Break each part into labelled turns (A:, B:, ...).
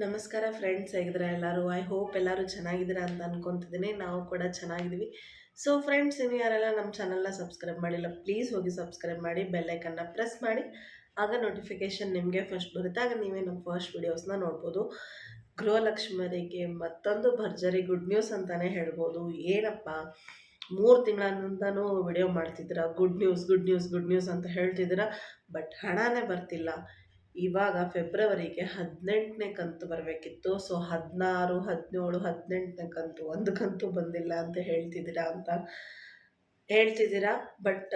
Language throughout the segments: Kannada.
A: ನಮಸ್ಕಾರ ಫ್ರೆಂಡ್ಸ್ ಹೇಗಿದ್ರೆ ಎಲ್ಲರೂ? ಐ ಹೋಪ್ ಎಲ್ಲರೂ ಚೆನ್ನಾಗಿದ್ದೀರಾ ಅಂತ ಅನ್ಕೊತಿದ್ದೀನಿ. ನಾವು ಕೂಡ ಚೆನ್ನಾಗಿದ್ದೀವಿ. ಸೊ ಫ್ರೆಂಡ್ಸ್ ಇನ್ನು ಯಾರೆಲ್ಲ ನಮ್ಮ ಚಾನಲ್ನ ಸಬ್ಸ್ಕ್ರೈಬ್ ಮಾಡಿಲ್ಲ ಪ್ಲೀಸ್ ಹೋಗಿ ಸಬ್ಸ್ಕ್ರೈಬ್ ಮಾಡಿ ಬೆಲ್ಲೈಕನ್ನ ಪ್ರೆಸ್ ಮಾಡಿ. ಆಗ ನೋಟಿಫಿಕೇಷನ್ ನಿಮಗೆ ಫಸ್ಟ್ ಬರುತ್ತೆ. ಆಗ ನೀವೇ ನಮ್ಮ ಫಸ್ಟ್ ವೀಡಿಯೋಸ್ನ ನೋಡ್ಬೋದು. ಗೃಹಲಕ್ಷ್ಮರಿಗೆ ಮತ್ತೊಂದು ಭರ್ಜರಿ ಗುಡ್ ನ್ಯೂಸ್ ಅಂತಲೇ ಹೇಳ್ಬೋದು. ಏನಪ್ಪ? ಮೂರು ತಿಂಗಳಿಂದನೂ ವಿಡಿಯೋ ಮಾಡ್ತಿದ್ದೀರಾ? Good news good news good news ಅಂತ ಹೇಳ್ತಿದ್ದೀರಾ? ಬಟ್ ಹಣನೇ ಬರ್ತಿಲ್ಲ. ಇವಾಗ ಫೆಬ್ರವರಿಗೆ ಹದಿನೆಂಟನೇ ಕಂತು ಬರಬೇಕಿತ್ತು. ಸೊ ಹದಿನಾರು, ಹದಿನೇಳು, ಹದಿನೆಂಟನೇ ಕಂತು, ಒಂದು ಕಂತು ಬಂದಿಲ್ಲ ಅಂತ ಹೇಳ್ತಿದ್ದೀರಾ ಅಂತ ಹೇಳ್ತಿದ್ದೀರಾ? ಬಟ್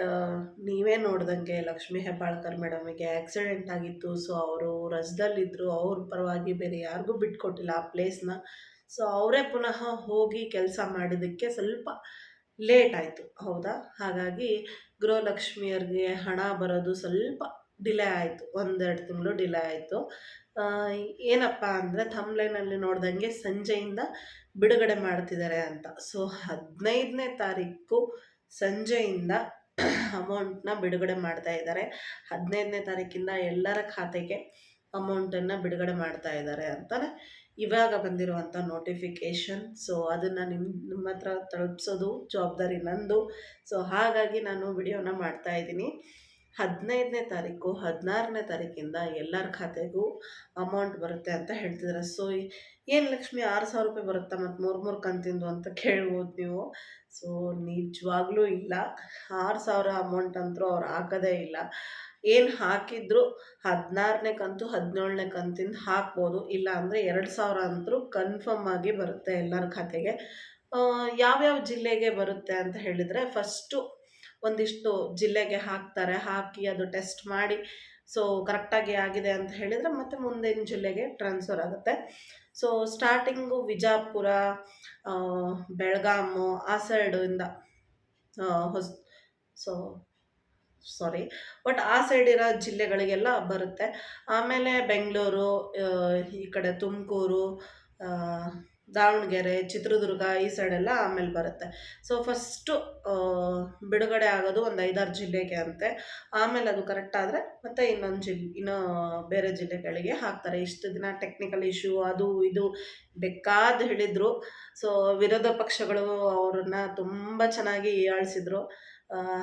A: ನೀವೇ ನೋಡ್ದಂಗೆ ಲಕ್ಷ್ಮೀ ಹೆಬ್ಬಾಳ್ಕರ್ ಮೇಡಮಿಗೆ ಆಕ್ಸಿಡೆಂಟ್ ಆಗಿತ್ತು. ಸೊ ಅವರು ರಜದಲ್ಲಿದ್ದರು ಅವ್ರ ಪರವಾಗಿ ಬೇರೆ ಯಾರಿಗೂ ಬಿಟ್ಕೊಟ್ಟಿಲ್ಲ ಆ ಪ್ಲೇಸ್ನ ಸೊ ಅವರೇ ಪುನಃ ಹೋಗಿ ಕೆಲಸ ಮಾಡಿದ್ದಕ್ಕೆ ಸ್ವಲ್ಪ ಲೇಟ್ ಆಯಿತು. ಹೌದಾ? ಹಾಗಾಗಿ ಗೃಹಲಕ್ಷ್ಮಿಯರಿಗೆ ಹಣ ಬರೋದು ಸ್ವಲ್ಪ ಡಿಲೇ ಆಯಿತು, ಒಂದೆರಡು ತಿಂಗಳು ಡಿಲೇ ಆಯಿತು. ಏನಪ್ಪ ಅಂದರೆ ಥಮ್ಲೈನಲ್ಲಿ ನೋಡ್ದಂಗೆ ಸಂಜೆಯಿಂದ ಬಿಡುಗಡೆ ಮಾಡ್ತಿದ್ದಾರೆ ಅಂತ. ಸೊ ಹದಿನೈದನೇ ತಾರೀಕು ಸಂಜೆಯಿಂದ ಅಮೌಂಟ್ನ ಬಿಡುಗಡೆ ಮಾಡ್ತಾ ಇದ್ದಾರೆ. ಹದಿನೈದನೇ ತಾರೀಕಿಂದ ಎಲ್ಲರ ಖಾತೆಗೆ ಅಮೌಂಟನ್ನು ಬಿಡುಗಡೆ ಮಾಡ್ತಾ ಇದ್ದಾರೆ ಅಂತಲೇ ಇವಾಗ ಬಂದಿರುವಂಥ ನೋಟಿಫಿಕೇಷನ್ ಸೊ ಅದನ್ನು ನಿಮ್ಮ ನಿಮ್ಮ ಹತ್ರ ತಲುಪಿಸೋದು, ಜವಾಬ್ದಾರಿ ನಂದು. ಸೊ ಹಾಗಾಗಿ ನಾನು ವಿಡಿಯೋನ ಮಾಡ್ತಾ ಇದ್ದೀನಿ. ಹದಿನೈದನೇ ತಾರೀಕು, ಹದಿನಾರನೇ ತಾರೀಕಿಂದ ಎಲ್ಲರ ಖಾತೆಗೂ ಅಮೌಂಟ್ ಬರುತ್ತೆ ಅಂತ ಹೇಳ್ತಿದ್ದಾರೆ ಸೊ ಏನು ಲಕ್ಷ್ಮಿ, ಆರು ಸಾವಿರ ರೂಪಾಯಿ ಬರುತ್ತಾ? ಮತ್ತು ಮೂರು ಮೂರು ಕಂತಿಂದು ಅಂತ ಕೇಳ್ಬೋದು ನೀವು. ಸೊ ನಿಜವಾಗ್ಲೂ ಇಲ್ಲ. ಆರು ಸಾವಿರ ಅಮೌಂಟ್ ಅಂತೂ ಅವ್ರು ಹಾಕೋದೇ ಇಲ್ಲ. ಏನು ಹಾಕಿದ್ರು ಹದಿನಾರನೇ ಕಂತು ಹದಿನೇಳನೇ ಕಂತಿಂದ ಹಾಕ್ಬೋದು. ಇಲ್ಲ ಅಂದರೆ ಎರಡು ಸಾವಿರ ಅಂತೂ ಕನ್ಫರ್ಮ್ ಆಗಿ ಬರುತ್ತೆ ಎಲ್ಲರ ಖಾತೆಗೆ. ಯಾವ್ಯಾವ ಜಿಲ್ಲೆಗೆ ಬರುತ್ತೆ ಅಂತ ಹೇಳಿದರೆ ಫಸ್ಟು ಒಂದಿಷ್ಟು ಜಿಲ್ಲೆಗೆ ಹಾಕ್ತಾರೆ, ಹಾಕಿ ಅದು ಟೆಸ್ಟ್ ಮಾಡಿ ಸೊ ಕರೆಕ್ಟಾಗಿ ಆಗಿದೆ ಅಂತ ಹೇಳಿದರೆ ಮತ್ತೆ ಮುಂದಿನ ಜಿಲ್ಲೆಗೆ ಟ್ರಾನ್ಸ್ಫರ್ ಆಗುತ್ತೆ. ಸೊ ಸ್ಟಾರ್ಟಿಂಗು ವಿಜಾಪುರ ಬೆಳಗಾಮು, ಆ ಸೈಡಿಂದ ಹೊಸ ಸೊ ಸಾರಿ ಬಟ್ ಆ ಸೈಡ್ ಇರೋ ಜಿಲ್ಲೆಗಳಿಗೆಲ್ಲ ಬರುತ್ತೆ. ಆಮೇಲೆ ಬೆಂಗಳೂರು ಈ ಕಡೆ ತುಮಕೂರು ದಾವಣಗೆರೆ, ಚಿತ್ರದುರ್ಗ ಈ ಸೈಡೆಲ್ಲ ಆಮೇಲೆ ಬರುತ್ತೆ. ಸೊ ಫಸ್ಟು ಬಿಡುಗಡೆ ಆಗೋದು ಒಂದು ಐದಾರು ಜಿಲ್ಲೆಗೆ ಅಂತೆ. ಆಮೇಲೆ ಅದು ಕರೆಕ್ಟ್ ಆದರೆ ಮತ್ತೆ ಇನ್ನೊಂದು ಜಿಲ್, ಇನ್ನೂ ಬೇರೆ ಜಿಲ್ಲೆಗಳಿಗೆ ಹಾಕ್ತಾರೆ. ಇಷ್ಟು ದಿನ ಟೆಕ್ನಿಕಲ್ ಇಶ್ಯೂ ಅದು ಇದು ಬೇಕಾದ ಹೇಳಿದರು. ಸೊ ವಿರೋಧ ಪಕ್ಷಗಳು ಅವರನ್ನು ತುಂಬ ಚೆನ್ನಾಗಿ ಹೀಯಾಳಿಸಿದ್ರು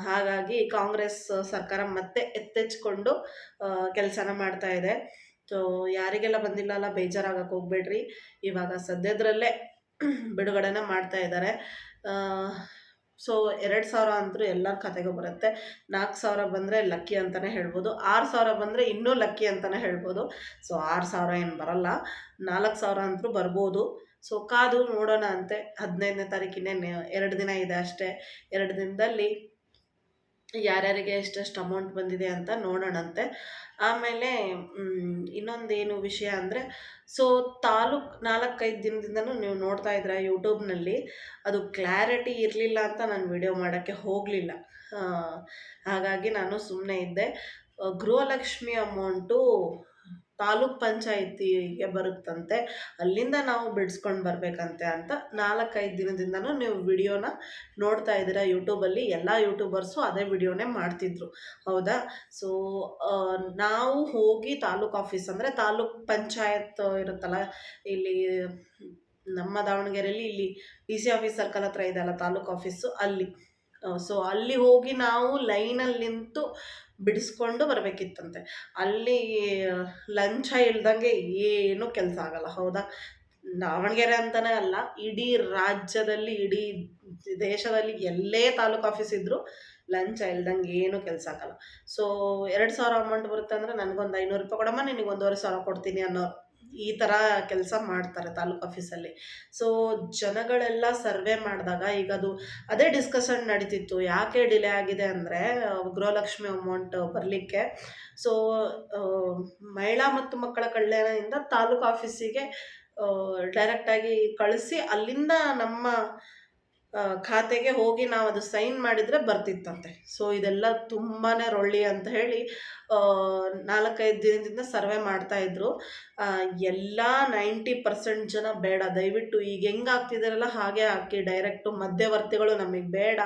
A: ಹಾಗಾಗಿ ಕಾಂಗ್ರೆಸ್ ಸರ್ಕಾರ ಮತ್ತೆ ಎತ್ತೆಚ್ಕೊಂಡು ಕೆಲಸನ ಮಾಡ್ತಾ ಇದೆ. ಸೊ ಯಾರಿಗೆಲ್ಲ ಬಂದಿಲ್ಲ ಅಲ್ಲ ಬೇಜಾರಾಗಕ್ಕೆ ಹೋಗ್ಬೇಡ್ರಿ. ಇವಾಗ ಸದ್ಯದರಲ್ಲೇ ಬಿಡುಗಡೆನ ಮಾಡ್ತಾ ಇದ್ದಾರೆ ಸೊ ಎರಡು ಸಾವಿರ ಅಂತೂ ಎಲ್ಲರ ಖಾತೆಗೂ ಬರುತ್ತೆ. ನಾಲ್ಕು ಸಾವಿರ ಬಂದರೆ ಲಕ್ಕಿ ಅಂತಲೇ ಹೇಳ್ಬೋದು. ಆರು ಸಾವಿರ ಬಂದರೆ ಇನ್ನೂ ಲಕ್ಕಿ ಅಂತಲೇ ಹೇಳ್ಬೋದು. ಸೊ ಆರು ಸಾವಿರ ಏನು ಬರಲ್ಲ. ನಾಲ್ಕು ಸಾವಿರ ಅಂತೂ ಬರ್ಬೋದು. ಸೊ ಕಾದು ನೋಡೋಣ ಅಂತೆ. ಹದಿನೈದನೇ ತಾರೀಕಿನೇ, ಎರಡು ದಿನ ಇದೆ ಅಷ್ಟೇ. ಎರಡು ದಿನದಲ್ಲಿ ಯಾರ್ಯಾರಿಗೆ ಎಷ್ಟೆಷ್ಟು ಅಮೌಂಟ್ ಬಂದಿದೆ ಅಂತ ನೋಡೋಣಂತೆ. ಆಮೇಲೆ ಇನ್ನೊಂದೇನು ವಿಷಯ ಅಂದರೆ ಸೊ ತಾಲೂಕು ನಾಲ್ಕೈದು ದಿನದಿಂದನೂ ನೀವು ನೋಡ್ತಾ ಇದ್ರೆ ಯೂಟ್ಯೂಬ್ನಲ್ಲಿ ಅದು ಕ್ಲಾರಿಟಿ ಇರಲಿಲ್ಲ ಅಂತ ನಾನು ವಿಡಿಯೋ ಮಾಡೋಕ್ಕೆ ಹೋಗಲಿಲ್ಲ. ಹಾಗಾಗಿ ನಾನು ಸುಮ್ಮನೆ ಇದ್ದೆ. ಗೃಹಲಕ್ಷ್ಮಿ ಅಮೌಂಟು ತಾಲೂಕ್ ಪಂಚಾಯಿತಿಗೆ ಬರುತ್ತಂತೆ, ಅಲ್ಲಿಂದ ನಾವು ಬಿಡಿಸ್ಕೊಂಡು ಬರಬೇಕಂತೆ ಅಂತ ನಾಲ್ಕೈದು ದಿನದಿಂದನೂ ನೀವು ವಿಡಿಯೋನ ನೋಡ್ತಾ ಇದ್ದೀರಾ. ಯೂಟ್ಯೂಬಲ್ಲಿ ಎಲ್ಲ ಯೂಟ್ಯೂಬರ್ಸು ಅದೇ ವಿಡಿಯೋನೇ ಮಾಡ್ತಿದ್ರು. ಹೌದಾ? ಸೊ ನಾವು ಹೋಗಿ ತಾಲೂಕ್ ಆಫೀಸ್ ಅಂದರೆ ತಾಲೂಕ್ ಪಂಚಾಯತ್ ಇರುತ್ತಲ್ಲ, ಇಲ್ಲಿ ನಮ್ಮ ದಾವಣಗೆರೆಯಲ್ಲಿ ಇಲ್ಲಿ ಡಿ ಸಿ ಆಫೀಸ್ ಸರ್ಕಲ್ ಹತ್ರ ಇದೆಯಲ್ಲ ತಾಲೂಕ್ ಆಫೀಸು, ಅಲ್ಲಿ. ಸೊ ಅಲ್ಲಿ ಹೋಗಿ ನಾವು ಲೈನಲ್ಲಿ ನಿಂತು ಬಿಡಿಸ್ಕೊಂಡು ಬರಬೇಕಿತ್ತಂತೆ. ಅಲ್ಲಿ ಲಂಚ ಇಲ್ದಂಗೆ ಏನೂ ಕೆಲಸ ಆಗಲ್ಲ, ಹೌದಾ? ದಾವಣಗೆರೆ ಅಂತಲೇ ಅಲ್ಲ, ಇಡೀ ರಾಜ್ಯದಲ್ಲಿ, ಇಡೀ ದೇಶದಲ್ಲಿ ಎಲ್ಲೇ ತಾಲೂಕು ಆಫೀಸ್ ಇದ್ದರೂ ಲಂಚ ಇಲ್ದಂಗೆ ಏನೂ ಕೆಲಸ ಆಗಲ್ಲ. ಸೊ ಎರಡು ಸಾವಿರ ಅಮೌಂಟ್ ಬರುತ್ತೆ ಅಂದರೆ ನನಗೊಂದು ಐನೂರು ರೂಪಾಯಿ ಕೊಡಮ್ಮ ನಿನಗೆ ಒಂದೂವರೆ ಸಾವಿರ ಕೊಡ್ತೀನಿ ಅನ್ನೋ ಈ ಥರ ಕೆಲಸ ಮಾಡ್ತಾರೆ ತಾಲೂಕು ಆಫೀಸಲ್ಲಿ. ಸೊ ಜನಗಳೆಲ್ಲ ಸರ್ವೆ ಮಾಡಿದಾಗ ಈಗ ಅದು ಅದೇ ಡಿಸ್ಕಷನ್ ನಡೀತಿತ್ತು. ಯಾಕೆ ಡಿಲೇ ಆಗಿದೆ ಅಂದರೆ ಗೃಹಲಕ್ಷ್ಮಿ ಅಮೌಂಟ್ ಬರಲಿಕ್ಕೆ. ಸೊ ಮಹಿಳಾ ಮತ್ತು ಮಕ್ಕಳ ಕಲ್ಯಾಣದಿಂದ ತಾಲೂಕು ಆಫೀಸಿಗೆ ಡೈರೆಕ್ಟಾಗಿ ಕಳಿಸಿ ಅಲ್ಲಿಂದ ನಮ್ಮ ಖಾತೆಗೆ ಹೋಗಿ ನಾವು ಅದು ಸೈನ್ ಮಾಡಿದರೆ ಬರ್ತಿತ್ತಂತೆ. ಸೊ ಇದೆಲ್ಲ ತುಂಬಾ ರೊಳ್ಳಿ ಅಂತ ಹೇಳಿ ನಾಲ್ಕೈದು ದಿನದಿಂದ ಸರ್ವೆ ಮಾಡ್ತಾ ಇದ್ರು. ಎಲ್ಲ ನೈಂಟಿ ಪರ್ಸೆಂಟ್ ಜನ ಬೇಡ. ದಯವಿಟ್ಟು ಈಗ ಹೆಂಗೆ ಆಗ್ತಿದಾರಲ್ಲ, ಹಾಗೆ ಹಾಕಿ. ಡೈರೆಕ್ಟು ಮಧ್ಯವರ್ತಿಗಳು ನಮಗೆ ಬೇಡ.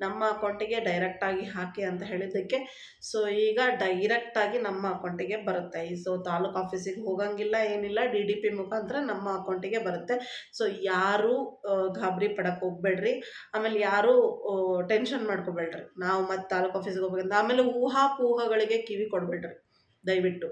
A: ನಮ್ಮ ಅಕೌಂಟಿಗೆ ಡೈರೆಕ್ಟಾಗಿ ಹಾಕಿ ಅಂತ ಹೇಳಿದ್ದಕ್ಕೆ. ಸೊ, ಈಗ ಡೈರೆಕ್ಟಾಗಿ ನಮ್ಮ ಅಕೌಂಟಿಗೆ ಬರುತ್ತೆ. ಸೊ, ತಾಲೂಕು ಆಫೀಸಿಗೆ ಹೋಗಂಗಿಲ್ಲ, ಏನಿಲ್ಲ. ಡಿ ಡಿ ಪಿ ಮುಖಾಂತರ ನಮ್ಮ ಅಕೌಂಟಿಗೆ ಬರುತ್ತೆ. ಸೊ, ಯಾರೂ ಗಾಬರಿ ಪಡಕ್ಕೆ ಹೋಗ್ಬೇಡ್ರಿ. ಆಮೇಲೆ ಯಾರೂ ಟೆನ್ಷನ್ ಮಾಡ್ಕೋಬೇಡ್ರಿ. ನಾವು ಮತ್ತೆ ತಾಲೂಕು ಆಫೀಸಿಗೆ ಹೋಗ್ಬೇಕಂತ. ಆಮೇಲೆ ಊಹಾಪೂಹಗಳಿಗೆ ಕಿವಿ ಕೊಡಬೇಡ್ರಿ ದಯವಿಟ್ಟು.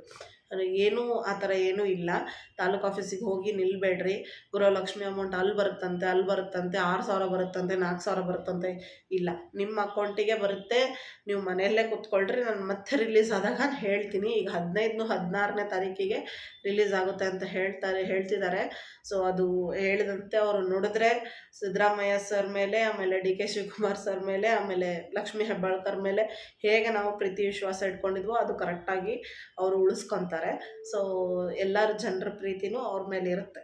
A: ಏನೂ ಆ ಥರ ಏನೂ ಇಲ್ಲ. ತಾಲೂಕು ಆಫೀಸಿಗೆ ಹೋಗಿ ನಿಲ್ಲಬೇಡ್ರಿ ಗೃಹಲಕ್ಷ್ಮಿ ಅಮೌಂಟ್ ಅಲ್ಲಿ ಬರುತ್ತಂತೆ ಅಲ್ಲಿ ಬರುತ್ತಂತೆ, ಆರು ಸಾವಿರ ಬರುತ್ತಂತೆ, ನಾಲ್ಕು ಸಾವಿರ ಬರುತ್ತಂತೆ ಇಲ್ಲ. ನಿಮ್ಮ ಅಕೌಂಟಿಗೆ ಬರುತ್ತೆ. ನೀವು ಮನೆಯಲ್ಲೇ ಕೂತ್ಕೊಳ್ರಿ. ನಾನು ಮತ್ತೆ ರಿಲೀಸ್ ಆದಾಗ ಹೇಳ್ತೀನಿ. ಈಗ ಹದಿನೈದು ಹದಿನಾರನೇ ತಾರೀಕಿಗೆ ರಿಲೀಸ್ ಆಗುತ್ತೆ ಅಂತ ಹೇಳ್ತಾರೆ, ಹೇಳ್ತಿದ್ದಾರೆ. ಸೊ ಅದು ಹೇಳಿದಂತೆ ಅವರು ನೋಡಿದ್ರೆ ಸಿದ್ದರಾಮಯ್ಯ ಸರ್ ಮೇಲೆ, ಆಮೇಲೆ ಡಿ ಕೆ ಶಿವಕುಮಾರ್ ಸರ್ ಮೇಲೆ, ಆಮೇಲೆ ಲಕ್ಷ್ಮೀ ಹೆಬ್ಬಾಳ್ಕರ್ ಮೇಲೆ ಹೇಗೆ ನಾವು ಪ್ರೀತಿ ವಿಶ್ವಾಸ ಇಟ್ಕೊಂಡಿದ್ವೋ ಅದು ಕರೆಕ್ಟಾಗಿ ಅವರು ಉಳಿಸ್ಕೊತಾರೆ. ಸೊ ಎಲ್ಲರ ಜನರ ಪ್ರೀತಿನೂ ಅವ್ರ ಮೇಲೆ ಇರುತ್ತೆ.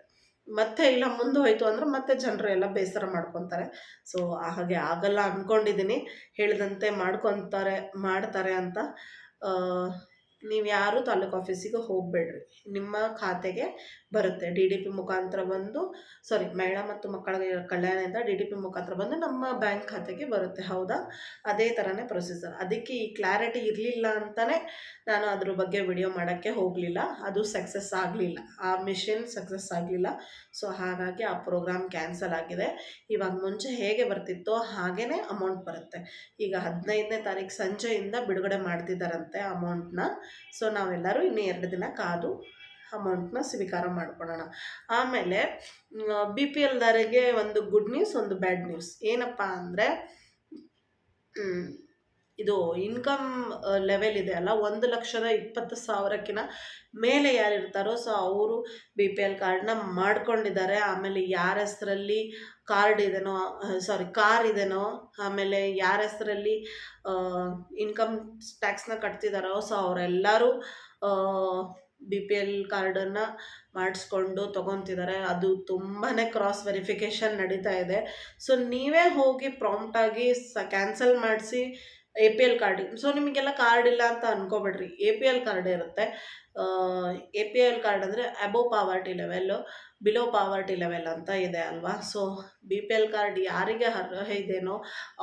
A: ಮತ್ತೆ ಇಲ್ಲ, ಮುಂದೆ ಹೋಯ್ತು ಅಂದ್ರೆ ಮತ್ತೆ ಜನರು ಎಲ್ಲ ಬೇಸರ ಮಾಡ್ಕೊತಾರೆ. ಸೊ ಹಾಗೆ ಆಗಲ್ಲ ಅಂದ್ಕೊಂಡಿದ್ದೀನಿ ಹೇಳಿದಂತೆ ಮಾಡ್ಕೊತಾರೆ, ಮಾಡ್ತಾರೆ ಅಂತ. ನೀವು ಯಾರು ತಾಲೂಕು ಆಫೀಸಿಗೆ ಹೋಗಬೇಡ್ರಿ. ನಿಮ್ಮ ಖಾತೆಗೆ ಬರುತ್ತೆ. ಡಿ ಡಿ ಪಿ ಮುಖಾಂತರ ಬಂದು ಸಾರಿ ಮಹಿಳಾ ಮತ್ತು ಮಕ್ಕಳ ಕಲ್ಯಾಣದಿಂದ ಡಿ ಡಿ ಪಿ ಮುಖಾಂತರ ಬಂದು ನಮ್ಮ ಬ್ಯಾಂಕ್ ಖಾತೆಗೆ ಬರುತ್ತೆ. ಹೌದಾ? ಅದೇ ಥರನೇ ಪ್ರೊಸೀಜರ್ ಅದಕ್ಕೆ ಈ ಕ್ಲಾರಿಟಿ ಇರಲಿಲ್ಲ ಅಂತಲೇ ನಾನು ಅದ್ರ ಬಗ್ಗೆ ವಿಡಿಯೋ ಮಾಡೋಕ್ಕೆ ಹೋಗಲಿಲ್ಲ. ಅದು ಸಕ್ಸಸ್ ಆಗಲಿಲ್ಲ. ಆ ಮಿಷಿನ್ ಸಕ್ಸಸ್ ಆಗಲಿಲ್ಲ. ಸೊ ಹಾಗಾಗಿ ಆ ಪ್ರೋಗ್ರಾಮ್ ಕ್ಯಾನ್ಸಲ್ ಆಗಿದೆ. ಇವಾಗ ಮುಂಚೆ ಹೇಗೆ ಬರ್ತಿತ್ತೋ ಹಾಗೇ ಅಮೌಂಟ್ ಬರುತ್ತೆ. ಈಗ ಹದಿನೈದನೇ ತಾರೀಕು ಸಂಜೆಯಿಂದ ಬಿಡುಗಡೆ ಮಾಡ್ತಿದ್ದಾರಂತೆ ಅಮೌಂಟ್ನ ಸೊ ನಾವೆಲ್ಲರೂ ಇನ್ನೂ ಎರಡು ದಿನ ಕಾದು ಅಮೌಂಟ್ನ ಸ್ವೀಕಾರ ಮಾಡ್ಕೊಳ್ಳೋಣ ಆಮೇಲೆ ಬಿ ಪಿ ಎಲ್ದಾರಿಗೆ ಒಂದು ಗುಡ್ ನ್ಯೂಸ್ ಒಂದು ಬ್ಯಾಡ್ ನ್ಯೂಸ್ ಏನಪ್ಪ ಅಂದರೆ ಇದು ಇನ್ಕಮ್ ಲೆವೆಲ್ ಇದೆ ಅಲ್ಲ, ಒಂದು ಲಕ್ಷದ ಇಪ್ಪತ್ತು ಸಾವಿರಕ್ಕಿಂತ ಮೇಲೆ ಯಾರಿರ್ತಾರೋ ಸೊ ಅವರು ಬಿ ಪಿ ಎಲ್ ಕಾರ್ಡ್ನ ಮಾಡ್ಕೊಂಡಿದ್ದಾರೆ. ಆಮೇಲೆ ಯಾರ ಹೆಸರಲ್ಲಿ ಕಾರ್ಡ್ ಇದೆನೋ ಸಾರಿ ಕಾರ್ ಇದೆನೋ, ಆಮೇಲೆ ಯಾರ ಹೆಸರಲ್ಲಿ ಇನ್ಕಮ್ ಟ್ಯಾಕ್ಸ್ನ ಕಟ್ತಿದ್ದಾರೋ ಸೊ ಅವರೆಲ್ಲರೂ ಬಿ ಪಿ ಎಲ್ ಕಾರ್ಡನ್ನು ಮಾಡಿಸ್ಕೊಂಡು ತೊಗೊತಿದ್ದಾರೆ ಅದು ತುಂಬಾ ಕ್ರಾಸ್ ವೆರಿಫಿಕೇಷನ್ ನಡೀತಾ ಇದೆ. ಸೊ ನೀವೇ ಹೋಗಿ ಪ್ರಾಂಪ್ಟಾಗಿ ಸ ಕ್ಯಾನ್ಸಲ್ ಮಾಡಿಸಿ A P L card so ನಿಮಗೆಲ್ಲ ಕಾರ್ಡ್ ಇಲ್ಲ ಅಂತ ಅನ್ಕೋಬೇಡ್ರಿ. ಎ ಪಿ ಎಲ್ ಕಾರ್ಡ್ ಇರುತ್ತೆ. ಎ ಪಿ ಎಲ್ ಕಾರ್ಡ್ ಅಂದರೆ above poverty level below poverty level ಅಂತ ಇದೆ ಅಲ್ವಾ? So B P L card ಯಾರಿಗೆ ಅರ್ಹ ಇದೆಯೋ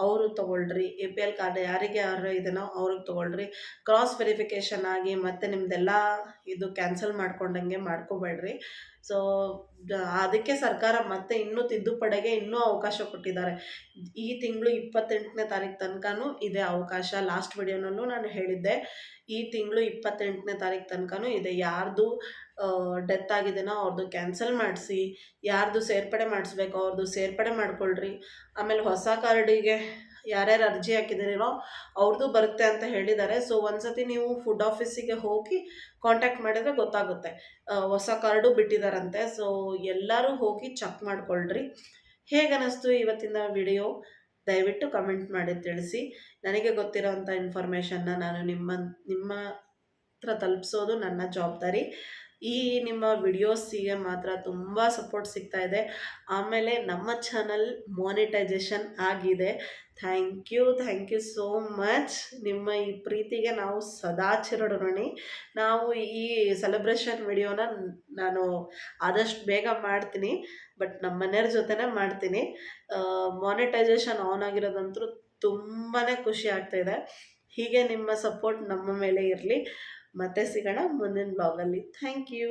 A: ಅವರು ತೊಗೊಳ್ರಿ. ಎ ಪಿ ಎಲ್ ಕಾರ್ಡ್ ಯಾರಿಗೆ ಅರ್ಹ ಇದೆಯೋ ಅವ್ರಿಗೆ ತೊಗೊಳ್ರಿ. ಕ್ರಾಸ್ ವೆರಿಫಿಕೇಷನ್ ಆಗಿ ಮತ್ತು ನಿಮ್ಮದೆಲ್ಲ ಇದು ಕ್ಯಾನ್ಸಲ್ ಮಾಡ್ಕೊಂಡಂಗೆ ಮಾಡ್ಕೋಬೇಡ್ರಿ. ಸೊ ಅದಕ್ಕೆ ಸರ್ಕಾರ ಮತ್ತೆ ಇನ್ನೂ ತಿದ್ದುಪಡೆಗೆ ಇನ್ನೂ ಅವಕಾಶ ಕೊಟ್ಟಿದ್ದಾರೆ. ಈ ತಿಂಗಳು ಇಪ್ಪತ್ತೆಂಟನೇ ತಾರೀಕು ತನಕನೂ ಇದೆ ಅವಕಾಶ. ಲಾಸ್ಟ್ ವಿಡಿಯೋನಲ್ಲೂ ನಾನು ಹೇಳಿದ್ದೆ. ಈ ತಿಂಗಳು ಇಪ್ಪತ್ತೆಂಟನೇ ತಾರೀಕು ತನಕನೂ ಇದೆ. ಯಾರ್ದು ಡೆತ್ ಆಗಿದೆನೋ ಅವ್ರದ್ದು ಕ್ಯಾನ್ಸಲ್ ಮಾಡಿಸಿ, ಯಾರ್ದು ಸೇರ್ಪಡೆ ಮಾಡಿಸ್ಬೇಕು ಅವ್ರದ್ದು ಸೇರ್ಪಡೆ ಮಾಡ್ಕೊಳ್ರಿ. ಆಮೇಲೆ ಹೊಸ ಕಾರ್ಡಿಗೆ ಯಾರ್ಯಾರು ಅರ್ಜಿ ಹಾಕಿದ್ದೀರೋ ಅವ್ರದ್ದು ಬರುತ್ತೆ ಅಂತ ಹೇಳಿದ್ದಾರೆ ಸೊ ಒಂದ್ಸತಿ ನೀವು ಫುಡ್ ಆಫೀಸಿಗೆ ಹೋಗಿ ಕಾಂಟ್ಯಾಕ್ಟ್ ಮಾಡಿದರೆ ಗೊತ್ತಾಗುತ್ತೆ. ಹೊಸ ಕಾರ್ಡು ಬಿಟ್ಟಿದ್ದಾರಂತೆ ಸೊ ಎಲ್ಲರೂ ಹೋಗಿ ಚೆಕ್ ಮಾಡ್ಕೊಳ್ರಿ. ಹೇಗೆ ಅನ್ನಿಸ್ತು ಇವತ್ತಿನ ವಿಡಿಯೋ ದಯವಿಟ್ಟು ಕಮೆಂಟ್ ಮಾಡಿ ತಿಳಿಸಿ. ನನಗೆ ಗೊತ್ತಿರೋವಂಥ ಇನ್ಫಾರ್ಮೇಷನ್ನ ನಾನು ನಿಮ್ಮ ನಿಮ್ಮ ಹತ್ರ ತಲುಪಿಸೋದು ನನ್ನ ಜವಾಬ್ದಾರಿ. ಈ ನಿಮ್ಮ ವಿಡಿಯೋಸಿಗೆ ಮಾತ್ರ ತುಂಬ ಸಪೋರ್ಟ್ ಸಿಗ್ತಾ ಇದೆ. ಆಮೇಲೆ ನಮ್ಮ ಚಾನಲ್ ಮೋನಿಟೈಸೇಷನ್ ಆಗಿದೆ. Thank you thank you so much ನಿಮ್ಮ ಈ ಪ್ರೀತಿಗೆ ನಾವು ಸದಾ ಚಿರಡೋಣಿ ನಾವು ಈ ಸೆಲೆಬ್ರೇಷನ್ ವಿಡಿಯೋನ ನಾನು ಆದಷ್ಟು ಬೇಗ ಮಾಡ್ತೀನಿ ಬಟ್ ನಮ್ಮ ಮನೆಯವ್ರ ಜೊತೆನೇ ಮಾಡ್ತೀನಿ. ಮಾನಿಟೈಸೇಷನ್ ಆನ್ ಆಗಿರೋದಂತೂ ತುಂಬಾ ಖುಷಿ ಆಗ್ತಾಯಿದೆ ಹೀಗೆ ನಿಮ್ಮ ಸಪೋರ್ಟ್ ನಮ್ಮ ಮೇಲೆ ಇರಲಿ. ಮತ್ತೆ ಸಿಗೋಣ ಮುಂದಿನ ಬ್ಲಾಗಲ್ಲಿ ಥ್ಯಾಂಕ್ ಯು